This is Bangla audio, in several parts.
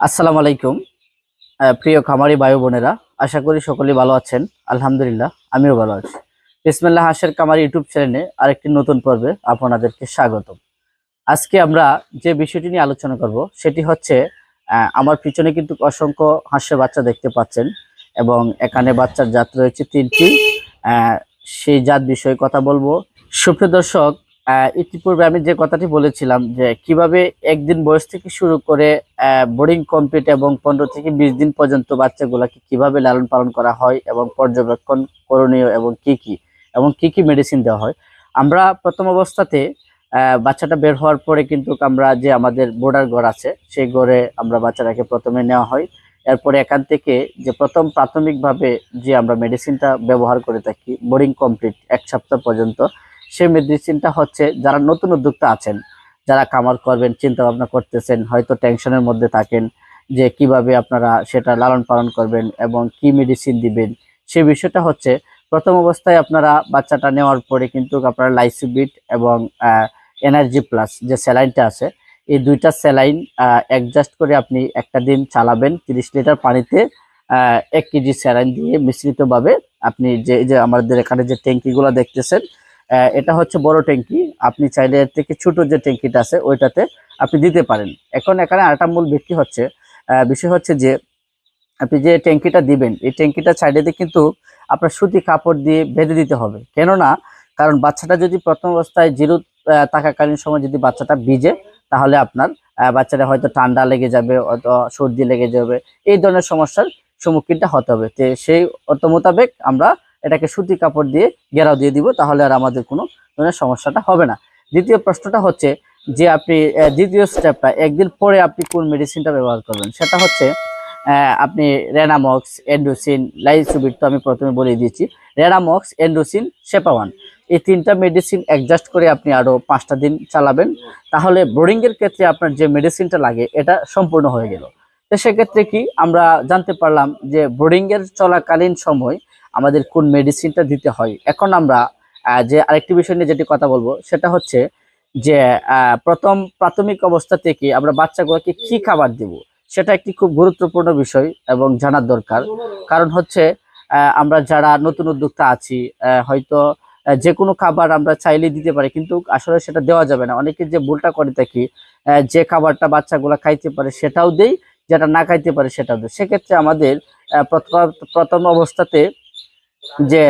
আসসালামু আলাইকুম। প্রিয় খামারি ভাই বোনেরা, আশা করি সকলেই ভালো আছেন। আলহামদুলিল্লাহ, আমিও ভালো আছি। বিসমিল্লাহ হাসের কামারি ইউটিউব চ্যানেলে আরেকটি নতুন পর্বে আপনাদেরকে স্বাগত আজকে আমরা যে বিষয়টি নিয়ে আলোচনা করব, সেটি হচ্ছে আমার পিছনে কিন্তু অসংখ্য হাঁসের বাচ্চা দেখতে পাচ্ছেন এবং এখানে বাচ্চার জাত রয়েছে তিনটি। সেই জাত বিষয়ে কথা বলব। সুপ্রিয় দর্শক ইতিপূর্বে আমি যে কথাটি বলেছিলাম যে কীভাবে একদিন বয়স থেকে শুরু করে বোর্ডিং কমপ্লিট এবং পনেরো থেকে বিশ দিন পর্যন্ত বাচ্চাগুলোকে কীভাবে লালন পালন করা হয় এবং পর্যবেক্ষণ করণীয় এবং কি কি, এবং কি কি মেডিসিন দেওয়া হয়। আমরা প্রথম অবস্থাতে বাচ্চাটা বের হওয়ার পরে কিন্তু আমরা যে আমাদের বোর্ডার ঘর আছে, সেই ঘরে আমরা বাচ্চাটাকে প্রথমে নেওয়া হয়। এরপরে এখান থেকে যে প্রথম প্রাথমিকভাবে যে আমরা মেডিসিনটা ব্যবহার করে থাকি বোর্ডিং কমপ্লিট এক সপ্তাহ পর্যন্ত সেই মেডিসিনটা হচ্ছে যারা নতুন উদ্যোক্তা আছেন, যারা খামার করবেন চিন্তা ভাবনা করতেছেন, হয়তো টেনশনের মধ্যে থাকেন যে কীভাবে আপনারা সেটা লালন পালন করবেন এবং কি মেডিসিন দিবেন, সে বিষয়টা হচ্ছে প্রথম অবস্থায় আপনারা বাচ্চাটা নেওয়ার পরে কিন্তু আপনারা লাইসিবিট এবং এনার্জি প্লাস যে স্যালাইনটা আছে, এই দুইটা স্যালাইন অ্যাডজাস্ট করে আপনি একটা দিন চালাবেন তিরিশ লিটার পানিতে এক কেজি স্যালাইন দিয়ে মিশ্রিতভাবে আপনি যে যে আমাদের এখানে যে ট্যাঙ্কিগুলো দেখতেছেন এটা হচ্ছে বড় ট্যাঙ্কি। আপনি চাইলে এর থেকে ছোট যে ট্যাঙ্কিটা আছে, ওইটাতে আপনি দিতে পারেন। এখন এখানে আরেকটা মূল ভিত্তি হচ্ছে বিষয় হচ্ছে যে আপনি যে ট্যাঙ্কিটা দিবেন, এই ট্যাঙ্কিটা সাইডে দিয়ে কিন্তু আপনার সুতি কাপড় দিয়ে বেঁধে দিতে হবে। কেননা, কারণ বাচ্চাটা যদি প্রথম অবস্থায় জিরো থাকাকালীন সময় যদি বাচ্চাটা ভিজে, তাহলে আপনার বাচ্চাটা হয়তো ঠান্ডা লেগে যাবে সর্দি লেগে যাবে, এই ধরনের সমস্যার সম্মুখীনটা হতে হবে। তো সেই মোতাবেক আমরা এটাকে সুতি কাপড় দিয়ে ঘেরাও দিয়ে দিব, তাহলে আর আমাদের কোনো ধরনের সমস্যাটা হবে না। দ্বিতীয় প্রশ্নটা হচ্ছে যে আপনি দ্বিতীয় স্টেপটা একদিন পরে আপনি কোন মেডিসিনটা ব্যবহার করবেন? সেটা হচ্ছে আপনি রেনামক্স এন্ডোসিন লাইসুবিট তো আমি প্রথমে বলে দিয়েছি। রেনামক্স এন্ডোসিন সেপাওয়ান এই তিনটা মেডিসিন অ্যাডজাস্ট করে আপনি আরও পাঁচটা দিন চালাবেন। তাহলে বোর্ডিংয়ের ক্ষেত্রে আপনার যে মেডিসিনটা লাগে, এটা সম্পূর্ণ হয়ে গেল। তো সেক্ষেত্রে কি আমরা জানতে পারলাম যে বোর্ডিংয়ের চলাকালীন সময় আমাদের কোন মেডিসিনটা দিতে হয়। এখন আমরা যে আরেকটি বিষয় নিয়ে যেটি কথা বলব, সেটা হচ্ছে যে প্রথম প্রাথমিক অবস্থা থেকে আমরা বাচ্চাগুলোকে কি খাবার দেব, সেটা একটি খুব গুরুত্বপূর্ণ বিষয় এবং জানার দরকার। কারণ হচ্ছে আমরা যারা নতুন উদ্যোক্তা আছি হয়তো যে কোনো খাবার আমরা চাইলে দিতে পারি, কিন্তু আসলে সেটা দেওয়া যাবে না। অনেকে যে ভুলটা করে থাকি যে খাবারটা বাচ্চাগুলো খাইতে পারে সেটাও দেই, যেটা না খাইতে পারে সেটাও দেয় সেক্ষেত্রে আমাদের প্রথম- অবস্থাতে যে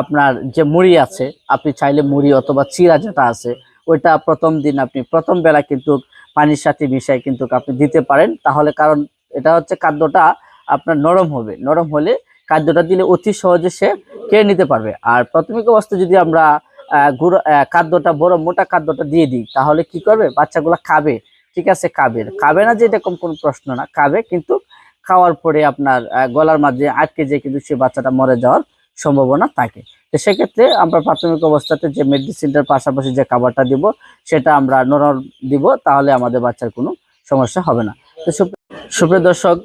আপনার যে মুড়ি আছে, আপনি চাইলে মুড়ি অথবা চিরা যেটা আছে, ওইটা প্রথম দিন আপনি প্রথম বেলা কিন্তু পানির সাথে মিশাই কিন্তু আপনি দিতে পারেন। তাহলে কারণ এটা হচ্ছে খাদ্যটা আপনার নরম হবে। নরম হলে খাদ্যটা দিলে অতি সহজে সে খেয়ে নিতে পারবে। আর প্রাথমিক অবস্থায় যদি আমরা গুঁড়ো খাদ্যটা, বড় মোটা খাদ্যটা দিয়ে দিই, তাহলে কি করবে? বাচ্চাগুলো খাবে। ঠিক আছে, খাবে। খাবে না যে এরকম কোনো প্রশ্ন না। খাবে কিন্তু খাওয়ার পরে আপনার গলার মাঝে আটকে যেয়ে কিন্তু সে বাচ্চাটা মরে যাওয়ার সম্ভাবনা থাকে। তো সেক্ষেত্রে আমরা প্রাথমিক অবস্থাতে যে মেডিসিনটার পাশাপাশি যে খাবারটা দিব, সেটা আমরা নরম দিব, তাহলে আমাদের বাচ্চার কোনো সমস্যা হবে না। তো সুপ্রিয়- দর্শক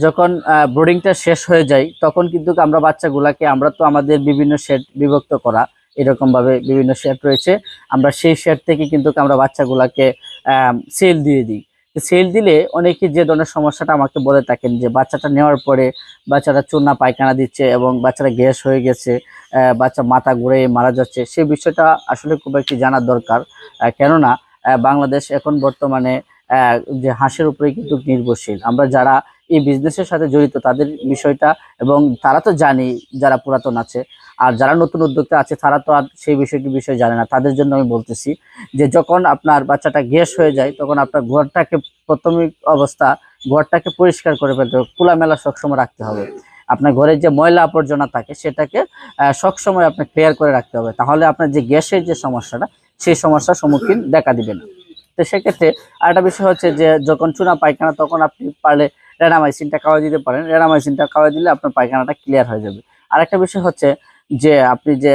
যখন বোর্ডিংটা শেষ হয়ে যায়, তখন কিন্তু আমরা বাচ্চাগুলাকে, আমরা তো আমাদের বিভিন্ন শেড বিভক্ত করা এরকম ভাবে বিভিন্ন শেড রয়েছে। আমরা সেই শেড থেকে কিন্তু আমরা বাচ্চাগুলাকে সেল দিয়ে দিই। সেল দিলে অনেকে যে ধরনের সমস্যাটা আমাকে বলে থাকেন যে বাচ্চাটা নেওয়ার পরে বাচ্চারা চূর্ণা পায়খানা দিচ্ছে এবং বাচ্চারা গ্যাস হয়ে গেছে বাচ্চা মাথা ঘুরে মারা যাচ্ছে, সেই বিষয়টা আসলে খুব একটি জানার দরকার। কেননা বাংলাদেশ এখন বর্তমানে যে হাঁসের উপরে কিন্তু নির্ভরশীল। আমরা যারা এই বিজনেসের সাথে জড়িত, তাদের বিষয়টা এবং তারা তো জানি যারা পুরাতন আছে। আর যারা নতুন উদ্যোক্তা আছে, তারা তো আর সেই বিষয়টি বিষয় জানে না। তাদের জন্য আমি বলতেছি যে, যখন আপনার বাচ্চাটা গ্যাস হয়ে যায়, তখন আপনার ঘরটাকে প্রাথমিক অবস্থা ঘরটাকে পরিষ্কার করে ফেলতে হবে। খোলামেলা সবসময় রাখতে হবে। আপনার ঘরের যে ময়লা আবর্জনা থাকে, সেটাকে সবসময় আপনি ক্লিয়ার করে রাখতে হবে। তাহলে আপনার যে গ্যাসের যে সমস্যাটা, সেই সমস্যার সম্মুখীন দেখা দিবে না। তো সেক্ষেত্রে আরেকটা বিষয় হচ্ছে যে, যখন চুনা পায়খানা, তখন আপনি পারলে রেনামাইসিনটা খাওয়া দিতে পারেন। রেনামাইসিনটা খাওয়া দিলে আপনার পায়খানাটা ক্লিয়ার হয়ে যাবে। আরেকটা বিষয় হচ্ছে যে, আপনি যে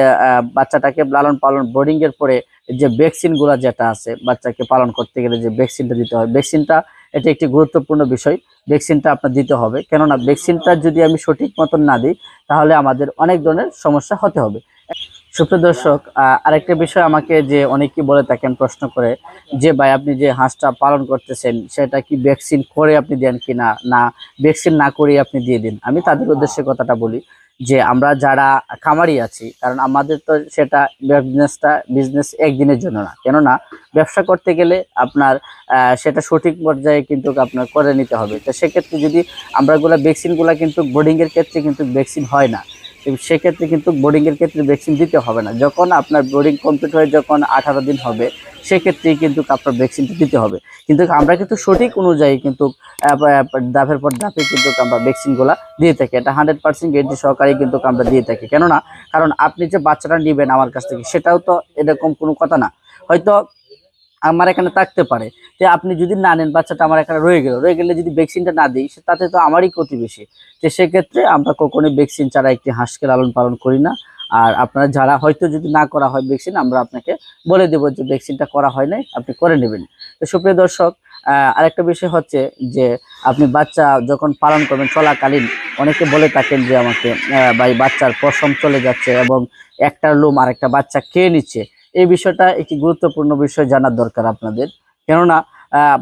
বাচ্চাটাকে লালন পালন বোর্ডিং এর পরে যে ভ্যাকসিনগুলা যেটা আছে, বাচ্চাকে পালন করতে গেলে যে ভ্যাকসিনটা দিতে হয় ভ্যাকসিনটা এটা একটি গুরুত্বপূর্ণ বিষয়। ভ্যাকসিনটা আপনার দিতে হবে। কেননা ভ্যাকসিনটা যদি আমি সঠিক মতন না দিই, তাহলে আমাদের অনেক ধরনের সমস্যা হতে হবে। সুপ্রিয় দর্শক আরেকটা বিষয় আমাকে যে অনেকেই বলে থাকেন, প্রশ্ন করে যে, ভাই, আপনি যে হাঁসটা পালন করতেছেন, সেটা কি ভ্যাকসিন করে আপনি দেন কি না না ভ্যাকসিন না করে আপনি দিয়ে দিন? আমি তাদের উদ্দেশ্যে কথাটা বলি যে, আমরা যারা খামারি আছি, কারণ আমাদের তো সেটা বিজনেসটা বিজনেস একদিনের জন্য না। কেননা, ব্যবসা করতে গেলে আপনার সেটা সঠিক পর্যায়ে কিন্তু আপনার করে নিতে হবে। তো সেক্ষেত্রে যদি আমরাগুলা ভ্যাকসিনগুলা কিন্তু বোর্ডিংয়ের ক্ষেত্রে কিন্তু ভ্যাকসিন হয় না সেক্ষেত্রে কিন্তু বোর্ডিংয়ের ক্ষেত্রে ভ্যাকসিন দিতে হবে না। যখন আপনার বোর্ডিং কমপ্লিট হয়ে যখন আঠারো দিন হবে, সেক্ষেত্রেই কিন্তু আপনার ভ্যাকসিনটা দিতে হবে। কিন্তু আমরা কিন্তু সঠিক অনুযায়ী কিন্তু ধাপের পর ধাপে কিন্তু আমরা ভ্যাকসিনগুলো দিয়ে থাকি। এটা হান্ড্রেড পার্সেন্ট গ্যারেন্টি সহকারে কিন্তু আমরা দিয়ে থাকি। কেননা, কারণ আপনি যে বাচ্চাটা নেবেন আমার কাছ থেকে, সেটাও তো এরকম কোনো কথা না। হয়তো আমার এখানে থাকতে পারে। যে আপনি যদি না নেন, বাচ্চাটা আমার এখানে রয়ে গেল। রয়ে গেলে যদি ভ্যাকসিনটা না দিই তাতে তো আমারই ক্ষতি বেশি। তো সেক্ষেত্রে আমরা কখনোই ভ্যাকসিন ছাড়া একটি হাঁসকে লালন পালন করি না। আর আপনারা যারা হয়তো যদি না করা হয় ভ্যাকসিন আমরা আপনাকে বলে দেবো যে ভ্যাকসিনটা করা হয় নাই, আপনি করে নেবেন। তো সুপ্রিয় দর্শক আরেকটা বিষয় হচ্ছে যে আপনি বাচ্চা যখন পালন করবেন চলাকালীন, অনেকে বলে থাকেন যে আমাকে ভাই বাচ্চার পশম চলে যাচ্ছে এবং একটার লোম আর একটা বাচ্চা খেয়ে নিচ্ছে। এই বিষয়টা একটি গুরুত্বপূর্ণ বিষয় জানার দরকার আপনাদের। কেননা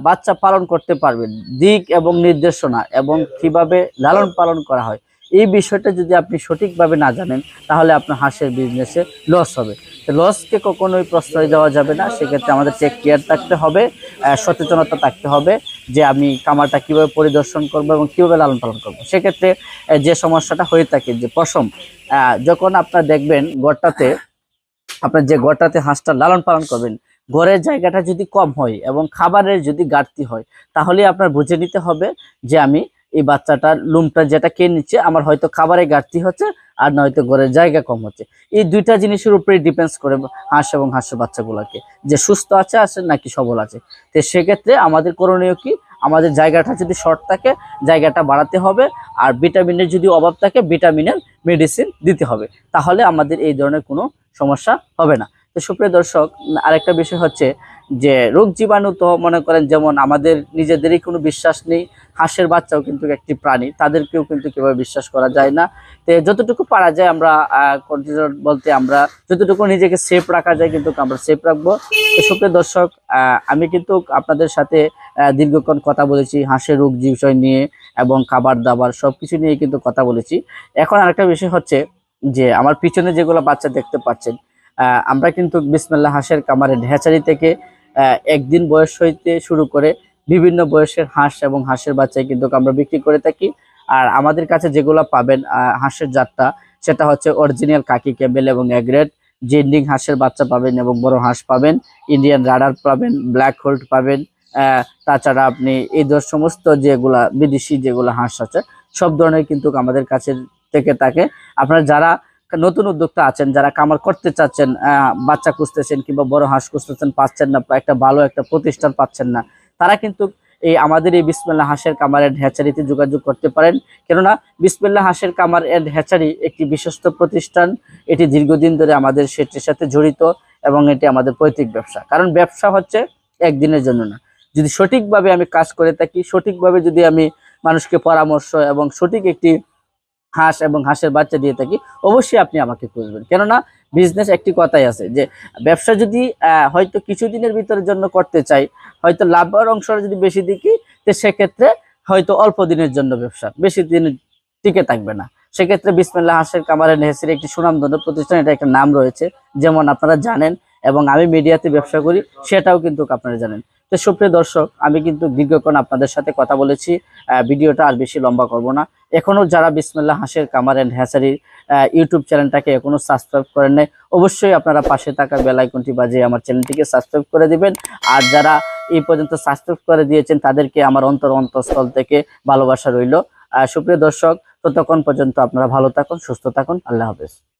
বাচ্চা পালন করতে পারবেন, দিক এবং নির্দেশনা এবং কীভাবে লালন পালন করা হয়, এই বিষয়টা যদি আপনি সঠিকভাবে না জানেন, তাহলে আপনার হাঁসের বিজনেসে লস হবে। লসকে কখনোই প্রশ্রয় দেওয়া যাবে না, সেক্ষেত্রে আমাদের চেক কেয়ার থাকতে হবে সচেতনতা থাকতে হবে যে আমি কামারটা কীভাবে পরিদর্শন করব এবং কীভাবে লালন পালন করব। সেক্ষেত্রে যে সমস্যাটা হয়ে থাকে, যে পশম যখন আপনার দেখবেন গড়টাতে আপনার যে গড়টাতে হাঁসটা লালন পালন করবেন, ঘরের জায়গাটা যদি কম হয় এবং খাবারের যদি ঘাটতি হয়, তাহলে আপনার বুঝে নিতে হবে যে আমি এই বাচ্চাটার লুমটা যেটা কে নিচ্ছে, আমার হয়তো খাবারের ঘাটতি হচ্ছে আর নয়তো ঘরের জায়গা কম হচ্ছে। এই দুইটা জিনিসের উপরে ডিপেন্ডস করে হাঁস এবং হাঁসের বাচ্চাগুলোকে, যে সুস্থ আছে আছে নাকি সবল আছে। তো সেক্ষেত্রে আমাদের করণীয় কি? আমাদের জায়গাটা যদি শর্ট থাকে, জায়গাটা বাড়াতে হবে। আর ভিটামিনের যদি অভাব থাকে ভিটামিনের মেডিসিন দিতে হবে। তাহলে আমাদের এই ধরনের কোনো সমস্যা হবে না। তো সুপ্রিয় দর্শক, আরেকটা বিষয় হচ্ছে যে, রোগ জীবাণু তো মনে করেন যেমন আমাদের নিজেদেরই কোনো বিশ্বাস নেই, হাঁসের বাচ্চাও কিন্তু একটি প্রাণী, তাদেরকেও কিন্তু কীভাবে বিশ্বাস করা যায় না। তো যতটুকু পারা যায় আমরা কন্টিনিউ বলতে আমরা যতটুকু নিজেকে সেফ রাখা যায় কিন্তু আমরা সেফ রাখব। তো সুপ্রিয় দর্শক আমি কিন্তু আপনাদের সাথে দীর্ঘক্ষণ কথা বলেছি হাঁসের রোগ বিষয় নিয়ে এবং খাবার দাবার সব কিছু নিয়ে কিন্তু কথা বলেছি। এখন আরেকটা বিষয় হচ্ছে যে, আমার পিছনে যেগুলো বাচ্চা দেখতে পাচ্ছেন আমরা কিন্তু বিসমিল্লা হাঁসের কামারের ঢেঁচারি থেকে একদিন বয়স হইতে শুরু করে বিভিন্ন বয়সের হাঁস এবং হাঁসের বাচ্চাই কিন্তু আমরা বিক্রি করে থাকি। আর আমাদের কাছে যেগুলো পাবেন হাঁসের জাতটা, সেটা হচ্ছে অরিজিনাল কাকি ক্যাবেল এবং এগ্রেড জেন্ডিং হাঁসের বাচ্চা পাবেন এবং বড় হাঁস পাবেন, ইন্ডিয়ান রাডার পাবেন, ব্ল্যাক হোল্ড পাবেন তাছাড়া আপনি এই ধর সমস্ত যেগুলা, বিদেশি যেগুলো হাঁস আছে, সব ধরনের কিন্তু আমাদের কাছে থেকে থাকে। আপনারা যারা নতুন উদ্যোক্তা আছেন, যারা কামার করতে চাচ্ছেন বাচ্চা খুঁজতেছেন কিংবা বড় হাঁস খুঁজতেছেন, পাচ্ছেন না একটা ভালো একটা প্রতিষ্ঠান পাচ্ছেন না, তারা কিন্তু এই আমাদের এই বিসমিল্লা হাঁসের কামার কামারের হ্যাচারিতে যোগাযোগ করতে পারেন। কেননা বিসমিল্লা হাঁসের কামার এন্ড হ্যাচারি একটি বিশ্বস্ত প্রতিষ্ঠান। এটি দীর্ঘদিন ধরে আমাদের সেটির সাথে জড়িত এবং এটি আমাদের পৈতৃক ব্যবসা। কারণ ব্যবসা হচ্ছে একদিনের জন্য না। যদি সঠিকভাবে আমি কাজ করে থাকি, সঠিকভাবে যদি আমি মানুষকে পরামর্শ এবং সঠিক একটি হাঁস এবং হাঁসের বাচ্চা দিয়ে থাকি, অবশ্যই আপনি আমাকে খুঁজবেন। কেননা বিজনেস একটি কথাই আছে যে, ব্যবসা যদি হয়তো কিছুদিনের ভিতরের জন্য করতে চাই, হয়তো লাভের অংশটা যদি বেশি দেখি, তো সেক্ষেত্রে হয়তো অল্প দিনের জন্য ব্যবসা, বেশি দিন টিকে থাকবে না। সেক্ষেত্রে বিসমিল্লা হাঁসের কামারের নেহেসের একটি সুনামধন্য প্রতিষ্ঠান এটা একটা নাম রয়েছে, যেমন আপনারা জানেন এবং আমি মিডিয়াতে ব্যবসা করি, সেটাও কিন্তু আপনারা জানেন। তো সুপ্রিয় দর্শক, আমি কিন্তু দীর্ঘক্ষণ আপনাদের সাথে কথা বলেছি। ভিডিওটা আর বেশি লম্বা করব না। এখনও যারা বিসমিল্লা হাঁসের কামার অ্যান্ড হ্যাসারির ইউটিউব চ্যানেলটাকে এখনও সাবস্ক্রাইব করেন নাই, অবশ্যই আপনারা পাশে থাকা বেল আইকনটি বাজিয়ে আমার চ্যানেলটিকে সাবস্ক্রাইব করে দিবেন। আর যারা এই পর্যন্ত সাবস্ক্রাইব করে দিয়েছেন, তাদেরকে আমার অন্তর অন্তঃস্থল থেকে ভালোবাসা রইল। সুপ্রিয় দর্শক, ততক্ষণ পর্যন্ত আপনারা ভালো থাকুন, সুস্থ থাকুন। আল্লাহ হাফেজ।